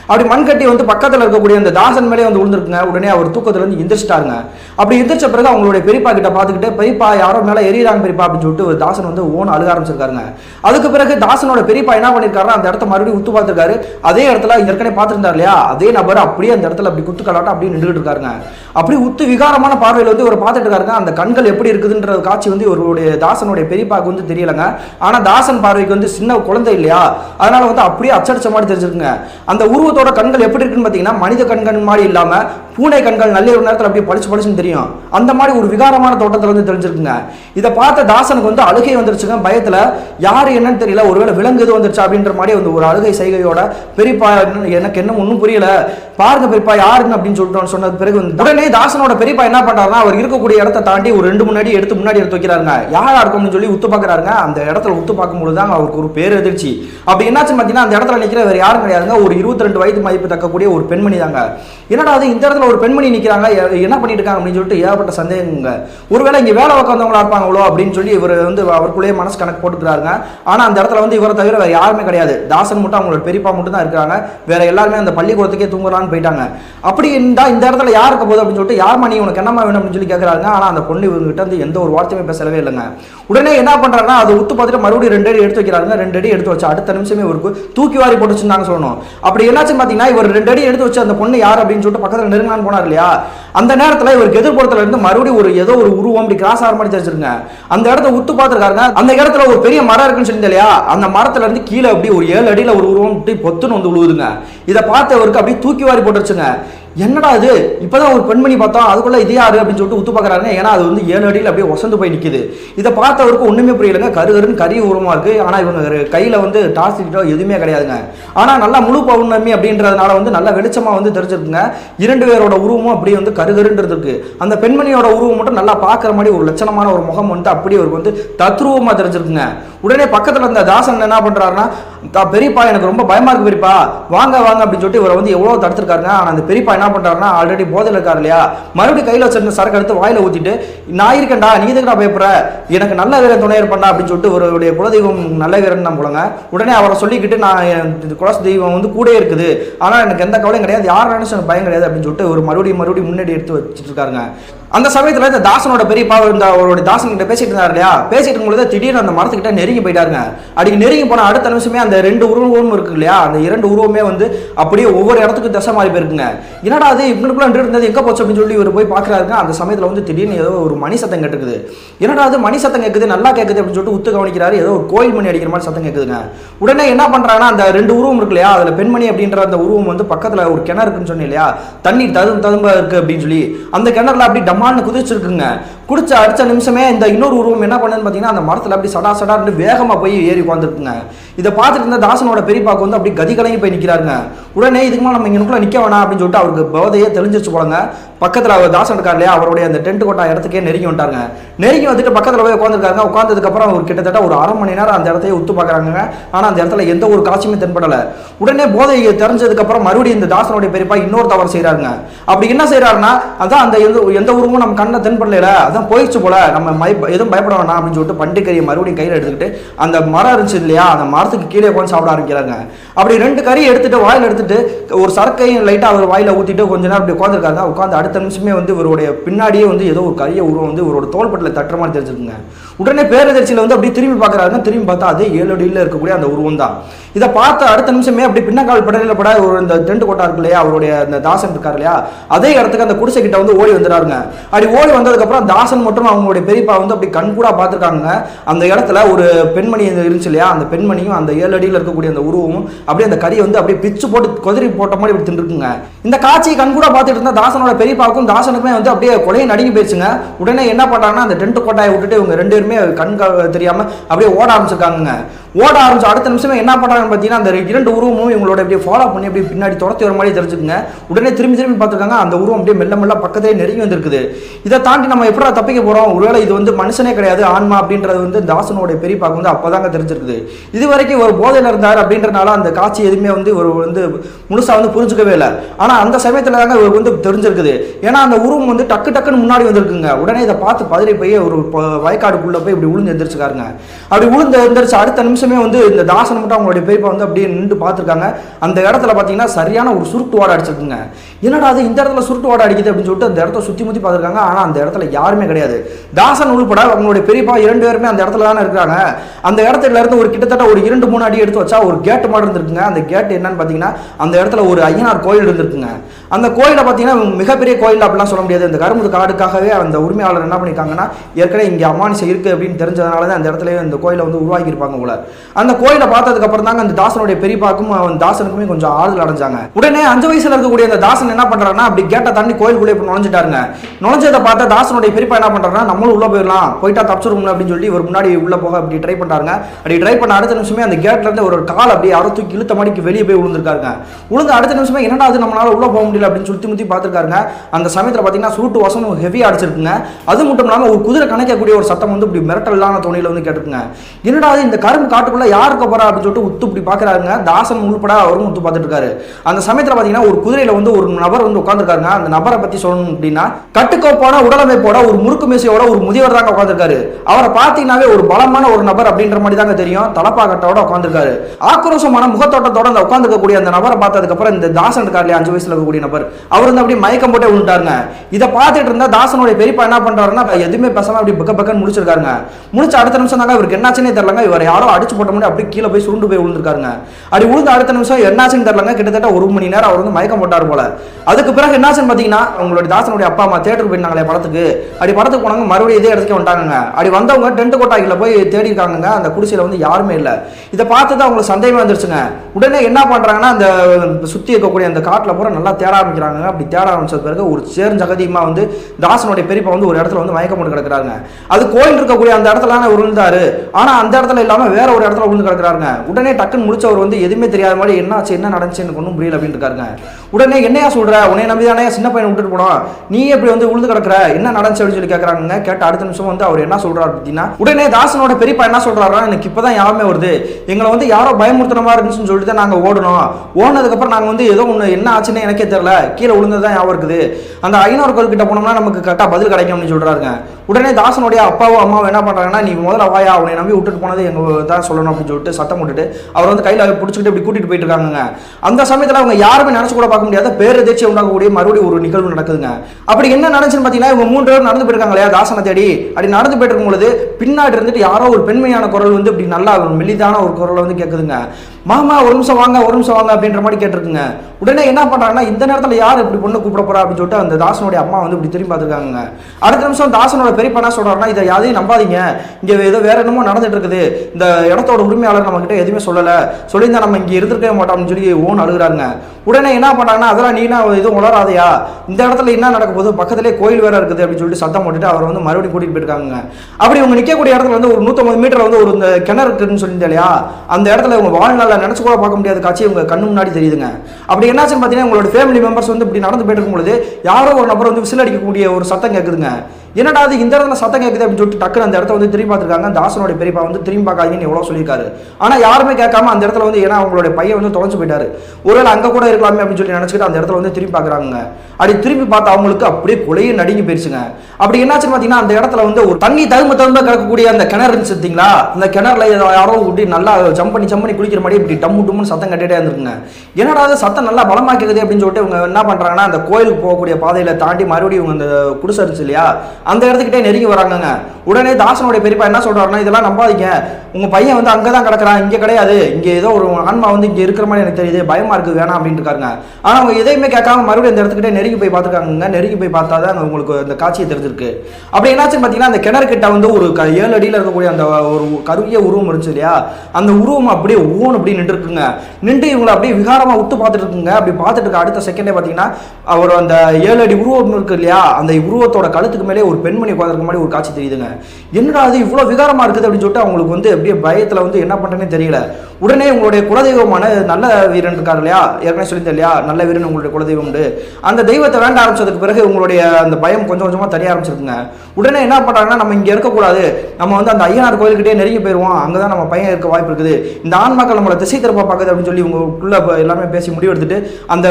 அப்படி மண்கட்டி வந்து பக்கத்துல இருக்கக்கூடிய அந்த தாசன் மேலே வந்து விழுந்திருக்குங்க. உடனே அவர் தூக்கத்துல இருந்து எந்திரிச்சிட்டாருங்க. அப்படி எந்திரிச்ச பிறகு அவங்களுடைய பெரியப்பா கிட்ட பார்த்துக்கிட்டு பெரியப்பா யாரோ மேலே எரியிறாங்க பெரியப்பா அப்படின்னு சொல்லிட்டு ஒரு தாசன் வந்து ஓன் அழுக ஆரம்பிச்சிருக்காருங்க. அதுக்கு பிறகு தாசனோட பெரியப்பா என்ன பண்ணிருக்காருன்னா அந்த இடத்த மறுபடியும் உத்து பார்த்துருக்காரு. அதே இடத்துல ஏற்கனவே பார்த்துருந்தார் இல்லையா? அதே நபர் அப்படியே அந்த இடத்துல அப்படி குத்து கலாட்டம் அப்படியே நின்றுட்டு இருக்காருங்க. அப்படி உத்து விகாரமான பார்வையில் வந்து ஒரு பார்த்துட்டு இருக்காருங்க. அந்த கண்கள் எப்படி இருக்குதுன்ற காட்சி வந்து இவருடைய தாசனுடைய பெரியப்பாக்கு வந்து தெரியலைங்க. ஆனால் தாசன் பார்வைக்கு வந்து சின்ன குழந்தை இல்லையா? அதனால வந்து அப்படியே அச்சடிச்ச மாதிரி தெரிஞ்சிருக்குங்க. அந்த உருவத்தோட கண்கள் எப்படி இருக்குன்னு பார்த்தீங்கன்னா மனித கண்கள் மாதிரி இல்லாமல் பூனை கண்கள் நல்ல ஒரு நேரத்தில் அப்படியே படிச்சு படிச்சுன்னு தெரியும். அந்த மாதிரி ஒரு விகாரமான தோட்டத்தில் வந்து தெரிஞ்சிருக்குங்க இதை பார்த்த தாசனுக்கு வந்து அழுகை வந்துருச்சுங்க. பயத்துல யாரு என்னன்னு தெரியல. ஒருவேளை விலங்கு எது வந்துருச்சு அப்படின்ற மாதிரி வந்து ஒரு அழுகை செய்கையோட பெரியப்பா எனக்கு என்ன ஒன்றும் புரியல. பாருங்க பெரியப்பா யாருன்னு அப்படின்னு சொல்லிட்டு சொன்னது பிறகு வந்து உடனே தாசனோட பெரியப்பா என்ன பண்றாருன்னா அவர் இருக்கக்கூடிய இடத்த தாண்டி ஒரு ரெண்டு முன்னாடி எடுத்து முன்னாடி எடுத்து வைக்கிறாருங்க. யாரா இருக்கும்னு சொல்லி உத்து பாக்குறாருங்க அந்த இடத்துல உத்து பார்க்கும்போது தான் அவருக்கு ஒரு பேர் எதிர்ச்சி. அப்படி என்னாச்சு பார்த்தீங்கன்னா அந்த இடத்துல நிக்கிற வேற யாரும் கிடையாதுங்க. ஒரு இருபத்தி ரெண்டு வயது மதிப்பு தக்கக்கூடிய ஒரு பெண்மணி தாங்க. என்னடா அது இந்த இடத்துல ஒரு பெண்மணி நிக்கிறாங்க என்ன பண்ணிட்டு இருக்காங்க அப்படின்னு சொல்லிட்டு ஏகப்பட்ட சந்தேகங்க. ஒருவேளை இங்க வேலை உட்காந்தவங்களா இருப்பாங்களோ அப்படின்னு சொல்லி இவர் வந்து அவருக்குள்ளேயே மனசு கணக்கு போட்டுக்கிறாருங்க. ஆனா அந்த இடத்துல வந்து இவரை தவிர வேற யாருமே கிடையாது. தாசன் மட்டும் அவங்களோட பெரியப்பா மட்டும் தான் இருக்காங்க வேற எல்லாருமே அந்த பள்ளிக்கூடத்துக்கே தூங்கலான்னு போயிட்டாங்க. அப்படி இருந்தால் இந்த இடத்துல யார் இருக்க போகுது அப்படின்னு சொல்லிட்டு யார் மணி உனக்கு என்னமா வேணும்? அப்படின்னு சொல்லி கேட்குறாங்க ஆனால் அந்த பொண்ணு இவங்ககிட்ட வந்து எந்த ஒரு வார்த்தையுமே பேசவே இல்லைங்க. உடனே என்ன பண்றாருன்னா அதை உத்து பார்த்துட்டு மறுபடியும் ரெண்டு அடி எடுத்து வைக்கிறாங்க. ரெண்டு அடி எடுத்து வச்சு அடுத்த நிமிஷமே இவருக்கு தூக்கி வாரி போட்டு வச்சிருந்தாங்க சொல்லணும். அப்படி என்னாச்சுன்னு பார்த்தீங்கன்னா இவர் ரெண்டு அடி எடுத்து வச்சு அந்த பொண்ணு யார் அப்படின்னு சொல்லிட்டு பக்கத்தில் நெருங்கலான்னு போனார் இல்லையா? அந்த நேரத்தில் இவருக்கு எதிர்ப்புறத்துல இருந்து மறுபடியும் ஒரு ஏதோ ஒரு உருவம் அப்படி கிராஸ் ஆகிற மாதிரி தெரிஞ்சிருங்க. அந்த இடத்த உத்து பார்த்துருக்காருங்க. அந்த இடத்துல ஒரு பெரிய மரம் இருக்குன்னு சொல்லியிருந்தேன் இல்லையா? அந்த மரத்துல இருந்து கீழே அப்படி ஒரு ஏழு அடியில் ஒரு உருவம் அப்படி பொத்துன்னு வந்து விழுவுதுங்க இதை பார்த்து அவருக்கு அப்படியே தூக்கி வாரி போட்டுருச்சுங்க. என்னடா இது? இப்பதான் ஒரு பெண்மணி பார்த்தா அதுக்குள்ள இது யாரு அப்படின்னு சொல்லிட்டு உத்து பார்க்கறாங்க ஏன்னா அது வந்து ஏழு அடியில் அப்படியே ஒசந்து போய் நிக்குது. இதை பார்த்தவருக்கு ஒண்ணுமே புரியலங்க. கரு கருன்னு கரிய உருவமா இருக்கு. ஆனால் இவங்க கையில் வந்து டார்ச் எதுவுமே கிடையாதுங்க. ஆனால் நல்லா முழு பௌர்ணமி அப்படின்றதுனால வந்து நல்ல வெளிச்சமாக வந்து தெரிஞ்சிருக்குங்க. இரண்டு பேரோட உருவமும் அப்படியே வந்து கருகருன்றது இருக்கு. அந்த பெண்மணியோட உருவம் மட்டும் நல்லா பார்க்குற மாதிரி ஒரு லட்சணமான ஒரு முகம் வந்து அப்படியே ஒரு வந்து தத்ரூபமாக தெரிஞ்சிருக்குங்க. உடனே பக்கத்தில் இருந்த தாசன் என்ன பண்ணுறாருன்னா "தா- பெரியப்பா எனக்கு ரொம்ப பயமாக இருக்கு பெரியப்பா. வாங்க வாங்க அப்படின்னு சொல்லிட்டு இவரை வந்து எவ்வளோ தடுத்துருக்காருங்க. ஆனால் அந்த பெரியப்பா என்ன பண்ணுறாருன்னா ஆல்ரெடி போதையில் இருக்காரு இல்லையா? மறுபடியும் கையில் வச்சிருந்த சரக்கு எடுத்து வாயில் ஊற்றிட்டு நான் இருக்கேன்டா நீ எதுக்குடா பயப்படுற? எனக்கு நல்ல வீரன் துணை இருப்பேன்டா அப்படின்னு சொல்லிட்டு இவருடைய குலதெய்வம் நல்ல வீரன் நான் போலங்க. உடனே அவரை சொல்லிக்கிட்டு நான் குலச தெய்வம் வந்து கூட இருக்குது. ஆனால் எனக்கு எந்த கவலையும் கிடையாது. யார் நினைச்சு எனக்கு பயம் கிடையாது அப்படின்னு சொல்லிட்டு ஒரு மறுபடியும் மறுபடியும் முன்னாடி எடுத்து வச்சுட்டு இருக்காருங்க அந்த சமயத்தில் இந்த தாசனோட பெரியப்பா இந்த அவருடைய தாசன் கிட்ட பேசிட்டு இருந்தார் இல்லையா? பேசிட்டு இருக்கும்போது திடீர்னு அந்த மரத்துக்கிட்ட நெருங்கி போயிட்டாருங்க. அடிக்க நெருங்கி போனால் அடுத்த நிமிஷமே அந்த ரெண்டு உருவமும் இருக்கு இல்லையா? அந்த இரண்டு உருவமே வந்து அப்படியே ஒவ்வொரு இடத்துக்கும் திசை மாறி போயிருக்குங்க. என்னடா அது? இவனுக்குள்ள இருந்தது எங்கே போச்சு அப்படின்னு சொல்லி இவர் போய் பார்க்குறாருங்க அந்த சமயத்தில் வந்து திடீர்னு ஏதோ ஒரு மணி சத்தம் கேட்டுக்குது என்னடா அது? மணி சத்தம் கேட்குது நல்லா கேட்குது அப்படின்னு சொல்லிட்டு உத்து கவனிக்கிறாரு. ஏதோ ஒரு கோயில் மணி அடிக்கிற மாதிரி சத்தம் கேட்குதுங்க உடனே என்ன பண்ணுறாங்கன்னா அந்த ரெண்டு உருவம் இருக்கு இல்லையா? அதில் பெண்மணி அப்படின்ற அந்த உருவம் வந்து பக்கத்தில் ஒரு கிணறு இருக்குன்னு சொன்னேன் இல்லையா? தண்ணி ததும் ததும்ப இருக்கு அப்படின்னு சொல்லி. அந்த கிணறுல அப்படி டமால்னு குதிச்சிருக்குங்க. குடிச்ச அடுத்த நிமிஷமே இந்த இன்னொரு உருவம் என்ன பண்ணுன்னு பார்த்தீங்கன்னா அந்த மரத்துல அப்படி சடா சடான்னு வேகமாக போய் ஏறி உட்காந்துருக்குங்க இதை பார்த்துட்டு இருந்த தாசனோட பெரியப்பாக்கு வந்து அப்படி கதி கலங்கி போய் நிற்கிறாருங்க உடனே இதுக்குமா நம்ம இங்கனுக்குள்ள நிற்க வேணாம் அப்படின்னு சொல்லிட்டு அவருக்கு போதையே தெளிஞ்சிச்சு போலங்க. பக்கத்தில் அவர் தாசன் இருக்கார் இல்லையா அவருடைய அந்த டென்ட் கொட்டா இடத்துக்கே நெருங்கி வந்துட்டாங்க நெருங்கி வந்துட்டு பக்கத்தில் போய் உட்காந்துருக்காங்க உட்காந்ததுக்கப்புறம் ஒரு கிட்டத்தட்ட ஒரு அரை மணி நேரம் அந்த இடத்தையே உத்து பார்க்குறாங்க ஆனால் அந்த இடத்துல எந்த ஒரு காட்சியுமே தென்படலை. உடனே போதையை தெரிஞ்சதுக்கப்புறம் மறுபடியும் இந்த தாசனுடைய பெரியப்பா இன்னொரு தவறு செய்கிறாருங்க அப்படி என்ன செய்கிறாருன்னா அதான் அந்த எந்த எந்த உருவமும் நம்ம கண்ணை தென்படல அதான் போயிடுச்சு போல. நம்ம எதுவும் பயப்பட வேணாம் அப்படின்னு சொல்லிட்டு பண்டிகரியை மறுபடியும் கையில் எடுத்துக்கிட்டு அந்த மரம் இருந்துச்சு இல்லையா அந்த மரத்துக்கு கீழே உட்காந்து சாப்பிட ஆரம்பிக்கிறாங்க. அப்படி ரெண்டு கறி எடுத்துட்டு வாயில் எடுத்துட்டு ஒரு சரக்கையும் லைட்டாக அவர் வாயில் ஊற்றிட்டு கொஞ்ச நேரம் அப்படி உட்காந்துருக்காங்க உட்காந்து அடுத்த நிமிஷமே வந்து இவருடைய பின்னாடியே வந்து ஏதோ ஒரு கறியை உருவம் வந்து இவரோட தோள்பட்டில் தட்டுற மாதிரி தெரிஞ்சிருக்குங்க. உடனே பேரதிர்ச்சியில் வந்து அப்படியே திரும்பி பார்க்குறாருன்னா திரும்பி பார்த்தா அதே ஏழு அடியில் இருக்கக்கூடிய அந்த உருவம் தான். இதை பார்த்த அடுத்த நிமிஷமே அப்படி பின்னக்கால் படையில பட ஒரு இந்த டென்ட் கொட்டா இருக்கு இல்லையா அவருடைய அந்த தாசன் இருக்கார் இல்லையா அதே இடத்துக்கு அந்த குடிசை கிட்ட வந்து ஓடி வந்துடுறாருங்க அப்படி ஓடி வந்ததுக்கப்புறம் தாசன் மற்றும் அவங்களுடைய பெரியப்பா வந்து அப்படி கண் கூட பார்த்துருக்காங்க அந்த இடத்துல ஒரு பெண்மணி இருந்துச்சு இல்லையா அந்த பெண்மணியும் அந்த ஏழு அடியில் இருக்கக்கூடிய அந்த உருவமும் அப்படியே அந்த கறியை வந்து அப்படியே பிச்சு போட்டு கொதிரி போட்ட மாதிரி இப்படி தின்றுக்குங்க. இந்த காட்சியை கண் கூட பார்த்துட்டு இருந்தா தாசனோட பெரியப்பாவுக்கும் தாசனுக்குமே வந்து அப்படியே கொலையை நடுங்கி போயிடுச்சுங்க. உடனே என்ன பண்ணாங்கன்னா அந்த டென்ட் கொட்டாயை விட்டுட்டு இவங்க ரெண்டு பேருமே கண் தெரியாமல் தெரியாம அப்படியே ஓட ஆரம்பிச்சிருக்காங்க ஓட ஆரம்பிச்சு அடுத்த நிமிஷமே என்ன பண்ணுறாங்கன்னு பார்த்தீங்கன்னா அந்த இரண்டு உருவமும் இவங்களோட அப்படியே ஃபாலோ பண்ணி அப்படியே பின்னாடி துரத்தி வர மாதிரி தெரிஞ்சுக்குங்க. உடனே திரும்பி திரும்பி பார்த்துருக்காங்க அந்த உருவம் அப்படியே மெல்ல மெல்ல பக்கத்திலே நெருங்கி வந்திருக்குது. இதை தாண்டி நம்ம எப்படா தப்பிக்க போகிறோம் ஒருவேளை இது வந்து மனுஷனே கிடையாது ஆன்மா அப்படின்றது வந்து தாசனோட பெரியப்பாக்கு வந்து அப்பதாங்க தெரிஞ்சிருக்குது. இது வரைக்கும் ஒரு போதையில் இருந்தார் அப்படின்றனால அந்த காட்சி எதுவுமே வந்து ஒரு வந்து முழுசாக வந்து புரிஞ்சுக்கவே இல்லை. ஆனால் அந்த சமயத்தில் தாங்க இவருக்கு வந்து தெரிஞ்சிருக்குது. ஏன்னா அந்த உருவம் வந்து டக்கு டக்குன்னு முன்னாடி வந்திருக்குங்க. உடனே இதை பார்த்து பதறி போய் ஒரு வயக்காடுக்குள்ளே போய் இப்படி உளுந்து எந்திரிச்சுக்காருங்க. அப்படி உளுந்து எந்திரிச்சு அடுத்த நிமிஷம் வந்து இந்த தாசன் மட்டும் அவங்களுடைய பெரியப்பா வந்து அப்படியே நின்று பார்த்துருக்காங்க. அந்த இடத்துல பார்த்தீங்கன்னா சரியான ஒரு சுருட்டு வாடை அடிச்சிருக்குங்க. என்னடா அது இந்த இடத்துல சுருட்டு வாடை அடிக்குது அப்படின்னு சொல்லிட்டு அந்த இடத்த சுற்றி முற்றி பார்த்துருக்காங்க. ஆனால் அந்த இடத்துல யாருமே கிடையாது. தாசன் உள்பட அவங்களுடைய பெரியப்பா இரண்டு பேருமே அந்த இடத்துல தானே இருக்கிறாங்க. அந்த இடத்துல இருந்து ஒரு கிட்டத்தட்ட ஒரு இரண்டு மூணு அடி எடுத்து வச்சா ஒரு கேட்டு மாடு இருந்திருக்குங்க. அந்த கேட் என்னன்னு பார்த்தீங்கன்னா அந்த இடத்துல ஒரு ஐயனார் கோயில் இருந்திருக்குங்க. அந்த கோயிலை பார்த்தீங்கன்னா மிகப்பெரிய கோயில் அப்படிலாம் சொல்ல முடியாது. இந்த கரும்பு காடுக்காகவே அந்த உரிமையாளர் என்ன பண்ணியிருக்காங்கன்னா ஏற்கனவே இங்கே அமானுஷம் இருக்குது அப்படின்னு தெரிஞ்சதுனால தான் அந்த இடத்துல இந்த கோயிலை வந்து உருவாக்கியிருப்பாங்க போல. அந்த கோயிலை பார்த்ததுக்கப்புறம் தாங்க அந்த தாசனுடைய பெரியப்பாக்கும் அவன் தாசனுக்குமே கொஞ்சம் ஆறுதல் அடைஞ்சாங்க. உடனே அஞ்சு வயசுல இருக்கக்கூடிய அந்த தாசன் என்ன பண்ணுறாங்கன்னா அப்படி கேட்டை தாண்டி கோயிலுக்குள்ளே இப்போ நுழைஞ்சிட்டாருங்க. நுழைஞ்சதை பார்த்தா தாசனுடைய பெரியப்பா என்ன பண்ணுறாங்கன்னா நம்மளும் உள்ளே போயிடலாம். போயிட்டா தப்பிச்சிருக்கணும் அப்படின்னு சொல்லி ஒரு முன்னாடி உள்ளே போக அப்படி ட்ரை பண்ணுறாங்க அப்படி ட்ரை பண்ண அடுத்த நிமிஷமே அந்த கேட்லேருந்து ஒரு கால் அப்படியே அறுத்து தூக்கி இழுத்த மாடிக்கு வெளியே போய் விழுந்திருக்காருங்க விழுந்த அடுத்த நிமிஷமே என்னடா அது நம்மளால உள்ளே போக முடியும் முடியல அப்படின்னு சுத்தி முத்தி பார்த்துருக்காருங்க. அந்த சமயத்தில் பார்த்தீங்கன்னா சூட்டு வசம் ஹெவியாக அடிச்சிருக்குங்க. அது மட்டும் இல்லாமல் ஒரு குதிரை கணக்கக்கூடிய ஒரு சத்தம் வந்து இப்படி மிரட்டலான துணையில வந்து கேட்டுருக்குங்க. என்னடா இந்த கரும்பு காட்டுக்குள்ள யார் இருக்க போறா அப்படின்னு சொல்லிட்டு உத்து இப்படி பார்க்கறாருங்க தாசன் உள்பட அவரும் உத்து பார்த்துட்டு இருக்காரு அந்த சமயத்தில் பார்த்தீங்கன்னா ஒரு குதிரையில வந்து ஒரு நபர் வந்து உட்காந்துருக்காருங்க அந்த நபரை பத்தி சொல்லணும் அப்படின்னா கட்டுக்கோப்பான உடலமைப்போட ஒரு முறுக்கு மேசையோட ஒரு முதியவர் தாங்க உட்காந்துருக்காரு அவரை பார்த்தீங்கன்னாவே ஒரு பலமான ஒரு நபர் அப்படின்ற மாதிரி தாங்க தெரியும். தலப்பா கட்டோட உட்காந்துருக்காரு ஆக்ரோஷமான முகத்தோட்டத்தோட அந்த உட்காந்துருக்கக்கூடிய அந்த நபரை பார்த்ததுக்கு அப்புறம் இந்த தாசன் இருக்காரு இல்லையா அஞ்சு வயசுல இருக்கக்கூடிய நபர் அவர் வந்து அப்படியே மயக்கம் போட்டே விழுந்தாருங்க இதை பார்த்துட்டு இருந்தா தாசனுடைய பெரியப்பா என்ன பண்றாருன்னா எதுவுமே பேசாம அப்படி பக்க பக்கன்னு முடிச்சிருக்காருங்க. முடிச்ச அடுத்த நிமிஷம் தாங்க இவருக்கு என்னாச்சுன்னே தெரியலங்க. இவர் யாரோ அடிச்சு போட்ட முடியும் அப்படியே கீழே போய் சுருண்டு போய் விழுந்திருக்காருங்க அப்படி விழுந்த அடுத்த நிமிஷம் என்னாச்சுன்னு தெரியலங்க. கிட்டத்தட்ட ஒரு மணி நேரம் அவர் வந்து மயக்கம் போட்டார் போல. அதுக்கு பிறகு என்னாச்சுன்னு பாத்தீங்கன்னா அவங்களுடைய தாசனுடைய அப்பா அம்மா தேட்டருக்கு போயிருந்தாங்களே படத்துக்கு. அப்படி படத்துக்கு போனாங்க மறுபடியும் இதே இடத்துக்கு வந்துட்டாங்க அப்படி வந்தவங்க டென்ட் கொட்டாய்க்குள்ள போய் தேடி இருக்காங்க அந்த குடிசையில வந்து யாருமே இல்லை. இதை பார்த்து தான் அவங்களுக்கு சந்தேகமே வந்துருச்சுங்க உடனே என்ன பண்றாங்கன்னா அந்த சுத்தி இருக்கக்கூடிய அந்த காட்டுல பூரா நல்லா தேட ஆரம்பிக்கிறாங்க. அப்படி தேட ஆரம்பிச்சது பிறகு ஒரு சேர்ஞ்சகதியமா வந்து தாசனுடைய பெரியப்பா வந்து ஒரு இடத்துல வந்து மயக்கம் போட்டு கிடக்குறாங்க. அது கோயில் இருக்கக்கூடிய அந்த இடத்துல உருந்தாரு விழுந்தாரு. ஆனா அந்த இடத்துல இல்லாம வேற ஒரு இடத்துல விழுந்து கிடக்குறாங்க உடனே டக்குன்னு முடிச்சவர் வந்து எதுவுமே தெரியாத மாதிரி என்னாச்சு என்ன நடந்துச்சுன்னு ஒன்றும் புரியல அப்படின்னு இருக்காருங்க. உடனே என்னையா சொல்ற? உன்னை நம்பி தானே சின்ன பையனை விட்டுட்டு போனோம். நீ எப்படி வந்து விழுந்து கிடக்குற? என்ன நடந்துச்சு அப்படின்னு சொல்லி கேட்கறாங்க கேட்ட அடுத்த நிமிஷம் வந்து அவர் என்ன சொல்றாரு அப்படின்னா உடனே தாசனோட பெரியப்பா என்ன சொல்றாரு எனக்கு இப்பதான் யாருமே வருது. எங்களை வந்து யாரோ பயமுறுத்துற மாதிரி இருந்துச்சுன்னு சொல்லிட்டு நாங்க ஓடணும் ஓடினதுக்கு அப்புறம் நாங்க வந்து ஏதோ ஒண்ணு என்ன ஆச்சுன்னு எனக்கே தெரியல. கீழே விழுந்தது தான் ஞாபகம் இருக்குது. அந்த ஐநூறு கோயில் கிட்ட போனோம்னா நமக்கு கரெக்டா பதில் கிடைக்கும் சொல்கிறாருங்க உடனே தாசனுடைய அப்பாவும் அம்மாவும் என்ன பண்ணுறாங்கன்னா நீ முதல்ல வாயா அவனை நம்பி விட்டுட்டு போனது எங்கள் தான் சொல்லணும் அப்படின்னு சொல்லிட்டு சத்தம் போட்டுட்டு அவர் வந்து கையில் பிடிச்சிக்கிட்டு இப்படி கூட்டிட்டு போயிட்டு இருக்காங்க அந்த சமயத்தில் அவங்க யாருமே நினச்சி கூட பார்க்க முடியாத பேரதிர்ச்சி உண்டாகக்கூடிய மறுபடியும் ஒரு நிகழ்வு நடக்குதுங்க. அப்படி என்ன நடந்துச்சுன்னு பார்த்தீங்கன்னா இவங்க மூன்று பேரும் நடந்து போயிருக்காங்க இல்லையா தாசனை தேடி. அப்படி நடந்து போயிட்டு பொழுது பின்னாடி இருந்துட்டு யாரோ ஒரு பெண்மையான குரல் வந்து இப்படி நல்லா மெலிதான ஒரு குரலை வந்து கேட்குதுங்க மாமா ஒரு நிமிஷம் வாங்க ஒரு நிமிஷம் வாங்க அப்படின்ற மாதிரி கேட்டிருக்குங்க. உடனே என்ன பண்றாங்கன்னா இந்த நேரத்தில் யார் இப்படி பொண்ணு கூப்பிட போறா? அப்படின்னு சொல்லிட்டு அந்த தாசனுடைய அம்மா வந்து இப்படி திரும்பி பார்த்துருக்காங்க அடுத்த நிமிஷம் தாசனோட பெரியப்பா என்ன சொல்றாருன்னா இதை யாரையும் நம்பாதீங்க. இங்கே ஏதோ வேற என்னமோ நடந்துட்டு இருக்குது இந்த இடத்தோட உரிமையாளர் நம்மக்கிட்ட எதுவுமே சொல்லலை. சொல்லியிருந்தா நம்ம இங்கே இருந்திருக்கவே மாட்டோம்னு சொல்லி ஓன் அழுகுறாங்க உடனே என்ன பண்ணாங்கன்னா அதெல்லாம் நீனா எதுவும் உளராதையா இந்த இடத்துல என்ன நடக்க போது பக்கத்திலே கோயில் வேற இருக்குது அப்படின்னு சொல்லிட்டு சத்தம் போட்டுட்டு அவர் வந்து மறுபடியும் கூட்டிகிட்டு போயிருக்காங்க அப்படி இவங்க நிற்கக்கூடிய இடத்துல வந்து ஒரு நூற்றம்பது மீட்டர் வந்து ஒரு இந்த கிணறு இருக்குன்னு சொல்லியிருந்தேன் இல்லையா? அந்த இடத்துல இவங்க வாழ்நாளில் நினச்சி கூட பார்க்க முடியாத காட்சி இவங்க கண்ணு முன்னாடி தெரியுதுங்க. அப்படி என்னாச்சுன்னு பார்த்தீங்கன்னா உங்களோட ஃபேமிலி மெம்பர்ஸ் வந்து இப்படி நடந்து போயிட்டு இருக்கும்பொழுது யாரோ ஒரு நபர் வந்து விசில் அடிக்கக்கூடிய ஒரு சத்தம் கேட்குதுங்க. என்னடா அது இந்த இடத்துல சத்தம் கேட்குது அப்படின்னு சொல்லிட்டு டக்குனு அந்த இடத்த வந்து திரும்பி பார்த்துருக்காங்க. தாசனோட பெரியப்பா வந்து திரும்பி பார்க்காதீங்கன்னு எவ்வளோ சொல்லியிருக்காரு. ஆனால் யாருமே கேட்காம அந்த இடத்துல வந்து ஏன்னா அவங்களோட பையன் வந்து தொலைஞ்சு போயிட்டாரு. ஒருவேளை அங்கே கூட இருக்கலாமே அப்படின்னு சொல்லி நினச்சிக்கிட்டு அந்த இடத்துல வந்து திரும்பி பார்க்குறாங்க அப்படி திரும்பி பார்த்தா அவங்களுக்கு அப்படியே கொலையே நடுங்கி போயிருச்சுங்க. அப்படி என்னாச்சுன்னு பார்த்தீங்கன்னா அந்த இடத்துல வந்து ஒரு தண்ணி தகும தகுந்த கிடக்கக்கூடிய அந்த கிணறு இருந்துச்சு பார்த்தீங்களா? அந்த கிணறுல யாரோ இப்படி நல்லா ஜம்ப் பண்ணி ஜம்ப் பண்ணி குளிக்கிற மாதிரி இப்படி டம்மு டம்முன்னு சத்தம் கட்டிட்டே இருந்துருக்குங்க. என்னடா அது சத்தம் நல்லா பலமாக கேட்குது அப்படின்னு சொல்லிட்டு இவங்க என்ன பண்ணுறாங்கன்னா அந்த கோயிலுக்கு போகக்கூடிய பாதையில் தாண்டி மறுபடியும் இவங்க அந்த குடிசை இருந்துச்சு இல்லையா? அந்த இடத்துக்கிட்டே நெருங்கி வராங்கங்க. உடனே தாசனுடைய பெரியப்பா என்ன சொல்றாருன்னா இதெல்லாம் நம்பாதீங்க. உங்க பையன் வந்து அங்கே தான் கிடக்குறான். இங்கே கிடையாது. இங்கே ஏதோ ஒரு ஆன்மா வந்து இங்கே இருக்கிற மாதிரி எனக்கு தெரியுது. பயமா இருக்கு வேணாம் அப்படின்னு இருக்காருங்க. ஆனால் அவங்க எதையுமே கேட்காம மறுபடியும் அந்த இடத்துக்கிட்டே நெருங்கி போய் பார்த்துருக்காங்க நெருங்கி போய் பார்த்தா தான் உங்களுக்கு அந்த காட்சியை தெரிஞ்சிருக்கு. அப்படி என்னாச்சுன்னு பார்த்தீங்கன்னா அந்த கிணறு கிட்ட வந்து ஒரு க- ஏழு அடியில் இருக்கக்கூடிய அந்த ஒரு கருகிய உருவம் இருந்துச்சு இல்லையா? அந்த உருவம் அப்படியே ஓன் அப்படி நின்றுருக்குங்க. நின்று இவங்களை அப்படியே விகாரமாக விட்டு பார்த்துட்டு இருக்குங்க அப்படி பார்த்துட்டு இருக்க அடுத்த செகண்டே பார்த்தீங்கன்னா அவர் அந்த ஏழு அடி உருவம் இருக்கு இல்லையா? அந்த உருவத்தோட கழுத்துக்கு மேலே ஒரு பெண்மணி உட்காந்துருக்க மாதிரி ஒரு காட்சி தெரியுதுங்க. என்னடா அது இவ்வளோ விகாரமா இருக்குது அப்படின்னு சொல்லிட்டு அவங்களுக்கு வந்து அப்படியே பயத்தில் வந்து என்ன பண்ணுறேன்னு தெரியல. உடனே உங்களுடைய குலதெய்வமான நல்ல வீரன் இருக்கார் இல்லையா? ஏற்கனவே சொல்லியிருந்தேன் இல்லையா? நல்ல வீரன் உங்களுடைய குலதெய்வம் உண்டு. அந்த தெய்வத்தை வேண்ட ஆரம்பிச்சதுக்கு பிறகு உங்களுடைய அந்த பயம் கொஞ்சம் கொஞ்சமாக தெரிய ஆரம்பிச்சிருக்குங்க. உடனே என்ன பண்ணுறாங்கன்னா நம்ம இங்கே இருக்கக்கூடாது. நம்ம வந்து அந்த ஐயனார் கோயில்கிட்டே நெருங்கி போயிடுவோம் அங்கே தான் நம்ம பையன் இருக்க வாய்ப்பு இருக்குது. இந்த ஆன்மாக்கள் நம்மளை திசை திருப்ப பார்க்குது அப்படின்னு சொல்லி உங்களுக்குள்ள எல்லாமே பேசி முடிவெடுத்துட்டு அந்த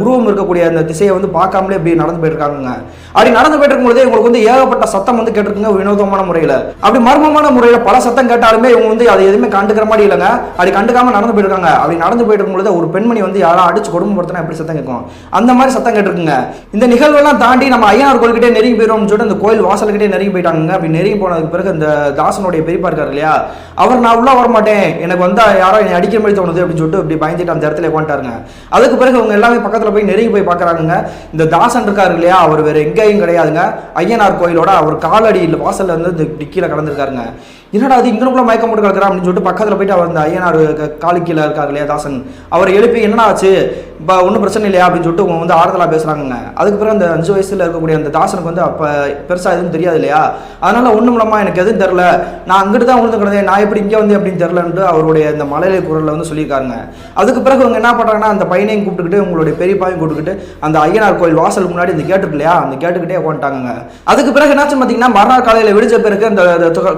உருவம் இருக்கக்கூடிய அந்த திசையை வந்து பார்க்காமலே இப்படி நடந்து போயிருக்காங்க அப்படி நடந்து போயிட்டு இருக்கும்போதே உங்களுக்கு வந்து ஏகப்பட்ட சத்தம் வந்து கேட்டிருக்குங்க வினோதமான முறையில். அப்படி மர்மமான முறையில் பல சத்தம் கேட்டாலுமே இவங்க வந்து அதை எதுவுமே கண்டுக்கிற மாதிரி இல்லைங்க. அப்படி கண்டுக்காம நடந்து போயிருக்காங்க. அப்படி நடந்து போயிட்டு இருக்கும்போது ஒரு பெண்மணி வந்து யாரோ அடிச்சு கொடுமைப்படுத்தினா எப்படி சத்தம் கேட்கும்? அந்த மாதிரி சத்தம் கேட்டிருக்குங்க. இந்த நிகழ்வெல்லாம் தாண்டி நம்ம ஐயனார் கோயில்கிட்டே நெருங்கி போயிடுவோம்னு சொல்லிட்டு அந்த கோயில் வாசல்கிட்டே நெருங்கி போயிட்டாங்க அப்படி நெருங்கி போனதுக்கு பிறகு அந்த தாசனுடைய பெரியப்பா இருக்காரு இல்லையா? அவர் நான் உள்ள வர மாட்டேன் எனக்கு வந்து யாரோ என்னை அடிக்கிற மாதிரி தோணுது அப்படின்னு சொல்லிட்டு இப்படி பயந்துட்டு அந்த இடத்துல உட்காந்துட்டாருங்க அதுக்கு பிறகு அவங்க எல்லாமே பக்கத்துல போய் நெருங்கி போய் பார்க்கறாங்க இந்த தாசன் இருக்காரு இல்லையா? அவர் வேற எங்கேயும் கிடையாதுங்க. ஐயனார் கோயிலோட அவர் காலடியில் வாசல்ல இருந்து இந்த டிக்கில கடந்திருக்காருங்க. என்னடா அது இங்கனுக்குள்ள மயக்கம் போட்டு கிடக்குறா அப்படின்னு சொல்லிட்டு பக்கத்தில் போயிட்டு அவர் அந்த ஐயனார் க- காலு கீழே இருக்காரு இல்லையா தாசன். அவரை எழுப்பி என்னடா ஆச்சு? இப்போ ஒன்றும் பிரச்சனை இல்லையா அப்படின்னு சொல்லிட்டு அவங்க வந்து ஆறுதலா பேசுகிறாங்க அதுக்கு பிறகு அந்த அஞ்சு வயசில் இருக்கக்கூடிய அந்த தாசனுக்கு வந்து அப்போ பெருசாக எதுவும் தெரியாது இல்லையா? அதனால் ஒண்ணும் இல்லாம எனக்கு எதுவும் தெரில நான் அங்கிட்டு தான் உழுந்து கிடந்தேன். நான் எப்படி இங்கே வந்து அப்படின்னு தெரிலன்ட்டு அவருடைய அந்த மலையில குரலில் வந்து சொல்லியிருக்காங்க. அதுக்கு பிறகு அவங்க என்ன பண்ணுறாங்கன்னா அந்த பையனையும் கூப்பிட்டுக்கிட்டு உங்களுடைய பெரியப்பாவையும் கூப்பிட்டுக்கிட்டு அந்த ஐயனார் கோயில் வாசலுக்கு முன்னாடி இந்த கேட்டு இல்லையா? அந்த கேட்டுக்கிட்டே உட்காந்துட்டாங்க அதுக்கு பிறகு என்னாச்சு பார்த்தீங்கன்னா மறுநாள் காலையில் விடிஞ்ச பிறகு அந்த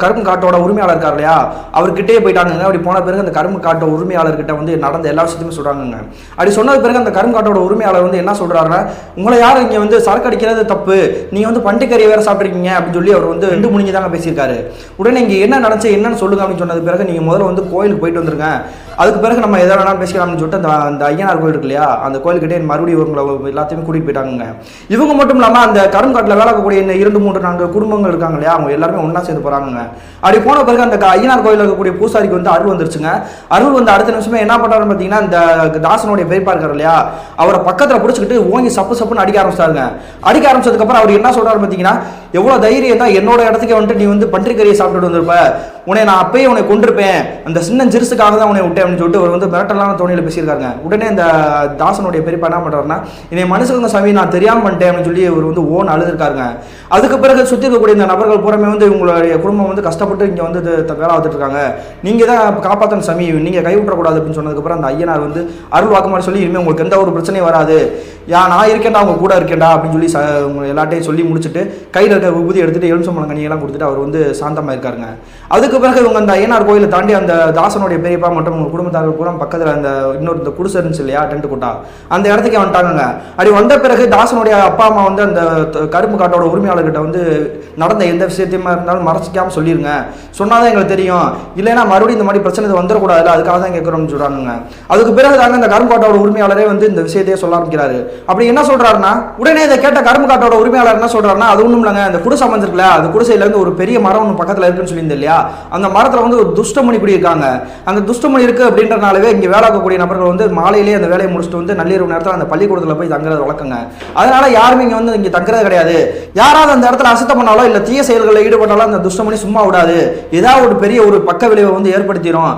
கரும்பு காட்டோட உரிமையாளர் இருக்கார் இல்லையா? அவர்கிட்டே போயிட்டாங்க அப்படி போன பிறகு அந்த கரும்பு காட்ட உரிமையாளர்கிட்ட வந்து நடந்த எல்லா விஷயத்தையுமே சொல்கிறாங்க அப்படி சொன்னது பிறகு அந்த கருங்காட்டோட உரிமையாளர் வந்து என்ன சொல்றாருன்னா உங்களை யார் இங்க வந்து சரக்கு அடிக்கிறது தப்பு? நீங்க வந்து பண்டிகறி வேற சாப்பிட்ருக்கீங்க அப்படின்னு சொல்லி அவர் வந்து ரெண்டு முடிஞ்சு தாங்க பேசியிருக்காரு. உடனே இங்க என்ன நடந்துச்சு என்னன்னு சொல்லுங்க அப்படின்னு சொன்னது பிறகு நீங்க முதல்ல வந்து கோயிலுக்கு போயிட்டு வந்துருங்க. அதுக்கு பிறகு நம்ம எதை வேணாலும் பேசிக்கலாம்னு சொல்லிட்டு அந்த அந்த ஐயனார் கோயில் இருக்கு இல்லையா? அந்த கோயில்கிட்டே மறுபடியும் இவங்களை எல்லாத்தையுமே கூட்டிட்டு போயிட்டாங்க இவங்க மட்டும் இல்லாம அந்த கருங்காட்டில் வேலை இருக்கக்கூடிய இந்த இரண்டு மூன்று நான்கு குடும்பங்கள் இருக்காங்க இல்லையா? அவங்க எல்லாருமே ஒன்றா சேர்ந்து போறாங்க அப்படி போன பிறகு அந்த ஐயனார் கோயிலில் இருக்கக்கூடிய பூசாரிக்கு வந்து அருள் வந்துருச்சுங்க. அருள் வந்து அடுத்த நிமிஷமே என்ன பண்றாருன்னு பார்த்தீங்கன்னா இந்த தாசனுடைய பெரியப்பா இருக்காரு இல்லையா? அவரை பக்கத்துல பிடிச்சிக்கிட்டு ஓங்கி சப்பு சப்புன்னு அடிக்க ஆரம்பிச்சாருங்க அடிக்க ஆரம்பிச்சதுக்கு அப்புறம் அவர் என்ன சொல்றாரு பார்த்தீங்கன்னா எவ்வளவு தைரியம் தான் என்னோட இடத்துக்கு வந்துட்டு நீ வந்து பன்றிக்கறியை சாப்பிட்டுட்டு வந்திருப்ப. உன்னை நான் அப்பயே உன்னை கொண்டிருப்பேன் அந்த சின்ன ஜெருசுக்காக தான் உன்னை விட்டேன் அப்படின்னு சொல்லிட்டு அவர் வந்து மிரட்டலான தோணியில் பேசியிருக்காங்க உடனே இந்த தாசனுடைய பெரியப்பா என்ன பண்றாருன்னா என்னை மனுஷங்க சாமி நான் தெரியாமல் பண்ணிட்டேன் அப்படின்னு சொல்லி இவர் வந்து ஓன் அழுதுருக்காருங்க. அதுக்கு பிறகு சுற்றி இருக்கக்கூடிய இந்த நபர்கள் பூரமே வந்து உங்களுடைய குடும்பம் வந்து கஷ்டப்பட்டு இங்கே வந்து த- வேலை பார்த்துட்டு இருக்காங்க. நீங்கள் தான் காப்பாற்றணும் சாமி. நீங்கள் கைவிட்டக்கூடாது அப்படின்னு சொன்னதுக்கப்புறம் அந்த ஐயனார் வந்து அருள் வாக்குமாறு சொல்லி இனிமேல் உங்களுக்கு எந்த ஒரு பிரச்சனையும் வராது. யா நான் இருக்கேன்டா அவங்க கூட இருக்கேன்டா அப்படின்னு சொல்லி ச- எல்லாட்டையும் சொல்லி முடிச்சுட்டு கையில் இருக்க விபூதி எடுத்துகிட்டு எலுமிச்சம்பழம் கனியெல்லாம் கொடுத்துட்டு அவர் வந்து சாந்தமாக இருக்காருங்க. அதுக்கு பிறகு இவங்க அந்த ஐயனார் கோயிலை தாண்டி அந்த தாசனுடைய பெரியப்பா மற்றும் உங்கள் குடும்பத்தார்கள் பூரா பக்கத்தில் அந்த இன்னொரு இந்த குடிசை இருந்துச்சு இல்லையா டென்ட் கூட்டா? அந்த இடத்துக்கு வந்துட்டாங்க அப்படி வந்த பிறகு தாசனுடைய அப்பா அம்மா வந்து அந்த கரும்பு காட்டோட உரிமையாளர்கிட்ட வந்து நடந்த எந்த விஷயத்தையுமா இருந்தாலும் மறச்சிக்காமல் சொல்லிடுங்க சொன்னால் சொன்னாதான் எங்களுக்கு தெரியும். இல்லைன்னா மறுபடியும் இந்த மாதிரி பிரச்சனை வந்துடக்கூடாதுல்ல அதுக்காக தான் கேட்குறோம்னு சொல்கிறாங்க அதுக்கு பிறகு தாங்க அந்த கரும்பு காட்டோட உரிமையாளரே வந்து இந்த விஷயத்தையே சொல்ல ஆரம்பிக்கிறாரு. அப்படி என்ன சொல்றாருன்னா உடனே இதை கேட்ட கரும்பு காட்டோட உரிமையாளர் என்ன சொல்றாருன்னா அது ஒண்ணும் இல்லைங்க அந்த குடிசை அமைஞ்சிருக்கல அந்த குடிசையில இருந்து ஒரு பெரிய மரம் ஒன்று பக்கத்துல இருக்குன்னு சொல்லியிருந்தேன் இல்லையா? அந்த மரத்துல வந்து ஒரு துஷ்டமணி குடி இருக்காங்க அந்த துஷ்டமணி இருக்கு அப்படின்றனாலவே இங்க வேலை ஆகக்கூடிய நபர்கள் வந்து மாலையிலேயே அந்த வேலையை முடிச்சுட்டு வந்து நள்ளிரவு நேரத்தில் அந்த பள்ளிக்கூடத்துல போய் தங்குறது வழக்கங்க. அதனால யாருமே இங்க வந்து இங்க தங்குறது கிடையாது. யாராவது அந்த இடத்துல அசுத்தம் பண்ணாலோ இல்லை தீய செயல்களில் ஈடுபட்டாலும் அந்த துஷ்டமணி சும்மா விடாது. ஏதாவது ஒரு பெரிய ஒரு பக்க விளைவை வந்து ஏற்படுத்திடும்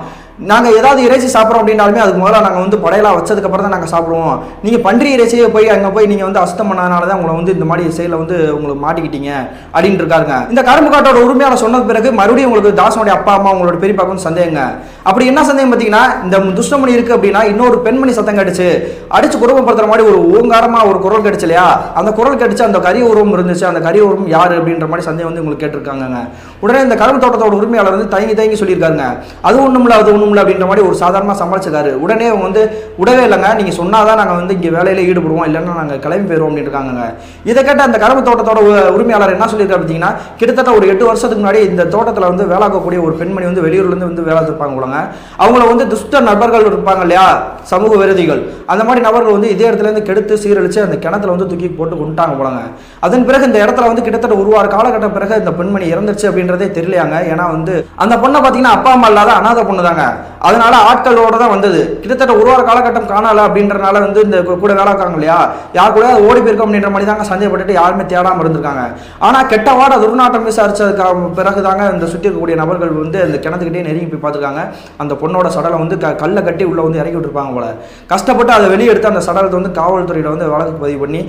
நாங்கள் ஏதாவது இறைச்சி சாப்பிட்றோம் அப்படின்னாலுமே அதுக்கு முதல்ல நாங்கள் வந்து படையெல்லாம் வச்சதுக்கு அப்புறம் தான் நாங்கள் சாப்பிடுவோம். நீங்கள் பன்றி இறைச்சியை போய் அங்கே போய் நீங்கள் வந்து அசுத்தம் பண்ணனால தான் உங்களை வந்து இந்த மாதிரி செயலை வந்து உங்களுக்கு மாட்டிக்கிட்டீங்க அப்படின்னு இருக்காருங்க. இந்த கரும்பு காட்டோட உரிமையாளர் சொன்னது பிறகு மறுபடியும் உங்களுக்கு தாசனுடைய அப்பா அம்மா உங்களோட பெரியப்பாக்கு சந்தேகங்க. அப்படி என்ன சந்தேகம் பார்த்தீங்கன்னா இந்த துஷ்டமணி இருக்கு அப்படின்னா இன்னொரு பெண்மணி சத்தம் கடிச்சு அடிச்சு குடும்பப்படுத்துற மாதிரி ஒரு ஓங்காரமாக ஒரு குரல் கடிச்சு இல்லையா? அந்த குரல் கடிச்சு அந்த கரிய உருவம் இருந்துச்சு. அந்த கரிய உருவம் யார் அப்படின்ற மாதிரி சந்தேகம் வந்து உங்களுக்கு கேட்டிருக்காங்க உடனே இந்த கரும்பு தோட்டத்தோட உரிமையாளர் வந்து தயங்கி தயங்கி சொல்லியிருக்காங்க அது ஒன்றும் இல்லை அது ஒன்றும் பண்ணணும்ல அப்படின்ற மாதிரி ஒரு சாதாரணமாக சமாளிச்சிருக்காரு உடனே அவங்க வந்து உடவே இல்லைங்க நீங்க சொன்னாதான் நாங்கள் வந்து இங்கே வேலையில் ஈடுபடுவோம் இல்லைன்னா நாங்கள் கிளம்பி போயிருவோம் அப்படின்னு இருக்காங்க இதை கேட்ட அந்த கரும்பு தோட்டத்தோட உரிமையாளர் என்ன சொல்லியிருக்காரு பார்த்தீங்கன்னா கிட்டத்தட்ட ஒரு எட்டு வருஷத்துக்கு முன்னாடி இந்த தோட்டத்தில் வந்து வேலை ஒரு பெண்மணி வந்து வெளியூர்லேருந்து வந்து வேலை இருப்பாங்க போலங்க. அவங்கள வந்து துஷ்ட நபர்கள் இருப்பாங்க இல்லையா? சமூக விரோதிகள். அந்த மாதிரி நபர்கள் வந்து இதே இடத்துல இருந்து கெடுத்து சீரழிச்சு அந்த கிணத்துல வந்து தூக்கி போட்டு கொண்டுட்டாங்க போலாங்க. அதன் பிறகு இந்த இடத்துல வந்து கிட்டத்தட்ட ஒரு வார காலகட்டம் பிறகு இந்த பெண்மணி இறந்துருச்சு அப்படின்றதே தெரியலையாங்க. ஏன்னா வந்து அந்த பொண்ணை பார்த்தீங்கன்னா அப்பா அம்மா இல்லாத அனாதை பொண்ணு தாங்க அதனால ஆட்களோட தான் வந்தது. கிட்டத்தட்ட ஒரு வார காலகட்டம் காணல அப்படின்றனால வந்து இந்த கூட வேலை இருக்காங்க இல்லையா? யார் கூட ஓடி போயிருக்கோம் அப்படின்ற மாதிரி தாங்க சந்தேகப்பட்டுட்டு யாருமே தேடாம இருந்திருக்காங்க. ஆனா கெட்ட வாட துர்நாட்டம் விசாரிச்சதுக்கு பிறகு தாங்க இந்த சுற்றி இருக்கக்கூடிய நபர்கள் வந்து அந்த கிணத்துக்கிட்டே நெருங்கி போய் பார்த்துருக்காங்க. அந்த பொண்ணோட சடலை வந்து க கல்லை கட்டி உள்ள வந்து இறக்கி விட்டுருப்பாங்க அவங்கள கஷ்டப்பட்டு அதை வெளியே எடுத்து அந்த சடலத்தை வந்து காவல்துறையில வந்து வழக்கு பதிவு பண்ணி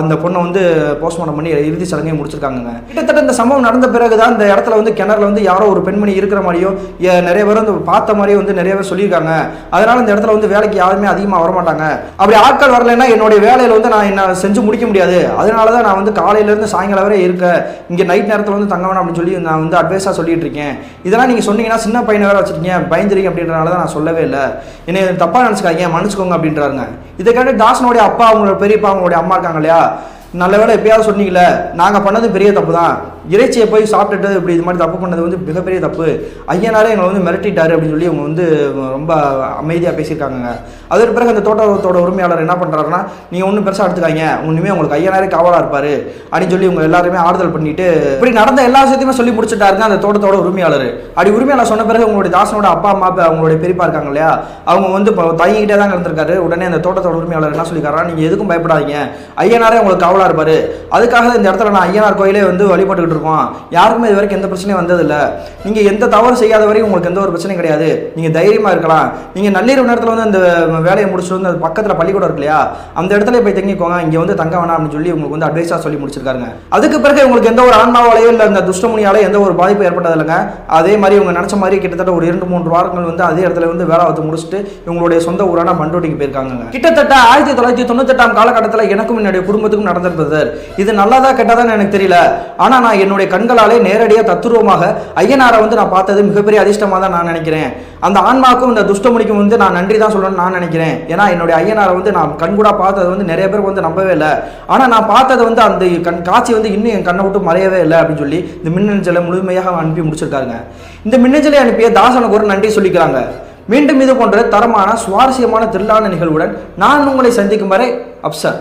அந்த பொண்ணை வந்து போஸ்ட்மார்ட்டம் பண்ணி இறுதி சடங்கையும் முடிச்சிருக்காங்க கிட்டத்தட்ட இந்த சம்பவம் நடந்த பிறகு தான் இந்த இடத்துல வந்து கிணறுல வந்து யாரோ ஒரு பெண்மணி இருக்கிற மாதிரியோ நிறைய பேர் வந்து பார்த்த மாதிரியோ வந்து நிறைய பேர் சொல்லியிருக்காங்க. அதனால இந்த இடத்துல வந்து வேலைக்கு யாருமே அதிகமாக வரமாட்டாங்க. அப்படி ஆட்கள் வரலைன்னா என்னுடைய வேலையில் வந்து நான் என்ன செஞ்சு முடிக்க முடியாது. அதனால தான் நான் வந்து காலையில இருந்து சாயங்காலம் வரை இருக்க இங்க நைட் நேரத்தில் வந்து தங்க வேணாம் அப்படின்னு சொல்லி நான் வந்து அட்வைஸாக சொல்லிட்டு இருக்கேன். இதெல்லாம் நீங்க சொன்னீங்கன்னா சின்ன பையனை வேற வச்சுருக்கீங்க பயந்துருங்க அப்படின்றனால தான் நான் சொல்லவே இல்லை. என்னை தப்பா நினச்சிக்காதீங்க மன்னிச்சுக்கோங்க அப்படின்றாருங்க. இதை கேட்டு தாசனுடைய அப்பா அவங்களோட பெரியப்பா அவங்களுடைய அம்மா இருக்காங்க இல்லையா? நல்ல வேலை எப்பயாவது சொன்னீங்களே நாங்கள் பண்ணது பெரிய தப்பு தான் இறைச்சியை போய் சாப்பிட்டுட்டு இப்படி இது மாதிரி தப்பு பண்ணது வந்து மிகப்பெரிய தப்பு. ஐயனாரே எங்களை வந்து மிரட்டிட்டாரு அப்படின்னு சொல்லி அவங்க வந்து ரொம்ப அமைதியாக பேசியிருக்காங்க அதற்கு பிறகு அந்த தோட்டத்தோட உரிமையாளர் என்ன பண்ணுறாருன்னா நீங்கள் ஒன்றும் பெருசாக எடுத்துக்காங்க ஒன்றுமே உங்களுக்கு ஐயனாரே காவலாக இருப்பார். அப்படின்னு சொல்லி இவங்க எல்லாருமே ஆறுதல் பண்ணிட்டு இப்படி நடந்த எல்லா விஷயத்தையுமே சொல்லி முடிச்சுட்டாருங்க அந்த தோட்டத்தோட உரிமையாளர். அப்படி உரிமையாளர் சொன்ன பிறகு உங்களுடைய தாசனோட அப்பா அம்மா அவங்களுடைய பெரியப்பா இருக்காங்க இல்லையா? அவங்க வந்து இப்போ தயங்கிட்டே தான் இருந்திருக்காரு. உடனே அந்த தோட்டத்தோட உரிமையாளர் என்ன சொல்லிக்காரா நீங்கள் எதுக்கும் பயப்படாதீங்க. ஐயனாரே உங்களுக்கு காவலாக இருப்பார். அதுக்காக இந்த இடத்துல நான் ஐயனார் கோயிலே வந்து வழிபட்டுக்கிட்டு இருக்கோம் யாருக்குமே இது வரைக்கும் எந்த பிரச்சனையும் வந்ததில்லை. நீங்கள் எந்த தவறு செய்யாத வரைக்கும் உங்களுக்கு எந்த ஒரு பிரச்சனையும் கிடையாது. நீங்கள் தைரியமாக இருக்கலாம். நீங்கள் நள்ளிரவு நேரத்தில் வந்து அந்த வேலையை முடிச்சுட்டு வந்து அது பக்கத்தில் பள்ளிக்கூடம் இருக்கு இல்லையா? அந்த இடத்துல போய் தங்கிக்கோங்க. இங்கே வந்து தங்க வேணாம் அப்படின்னு சொல்லி உங்களுக்கு வந்து அட்வைஸாக சொல்லி முடிச்சிருக்காங்க அதுக்கு பிறகு உங்களுக்கு எந்த ஒரு ஆன்மாவாலேயோ இல்லை அந்த துஷ்டமுனியாலே எந்த ஒரு பாதிப்பு ஏற்பட்டதில்லைங்க அதே மாதிரி இவங்க நினச்ச மாதிரி கிட்டத்தட்ட ஒரு இரண்டு மூன்று வாரங்கள் வந்து அதே இடத்துல வந்து வேலை பார்த்து முடிச்சுட்டு இவங்களுடைய சொந்த ஊரான பண்டோட்டிக்கு போயிருக்காங்க கிட்டத்தட்ட ஆயிரத்தி தொள்ளாயிரத்தி தொண்ணூத்தெட்டாம் காலகட்டத்தில் எனக்கும் என்னுடைய குடும்பத்துக்கும் நடந்திருந்தது. இது நல்லதா கெட்டதான்னு எனக்கு தெரியல. ஆனா நான் என்னுடைய கண்களாலே நேரடியாக தத்துருவமாக ஐயனாரை வந்து நான் பார்த்தது மிகப்பெரிய அதிர்ஷ்டமாக தான் நான் நினைக்கிறேன். அந்த ஆன்மாக்கும் இந்த துஷ்டமுனிக்கும் வந்து நான் நன்றி தான் சொல்லணும்னு நான் நினைக்கிறேன். ஏன்னா என்னுடைய ஐயனாரை வந்து நான் கண்கூடாக பார்த்தது வந்து நிறைய பேர் வந்து நம்பவே இல்லை. ஆனால் நான் பார்த்தது வந்து அந்த கண் காட்சி வந்து இன்னும் என் கண்ணை விட்டு மறையவே இல்லை அப்படின்னு சொல்லி இந்த மின்னஞ்சலை முழுமையாக அனுப்பி முடிச்சிருக்காருங்க. இந்த மின்னஞ்சலை அனுப்பிய தாசனுக்கு ஒரு நன்றி சொல்லிக்கிறாங்க. மீண்டும் இது போன்ற தரமான சுவாரஸ்யமான திரளான நிகழ்வுடன் நான் உங்களை சந்திக்கும் வரை அப்சர்.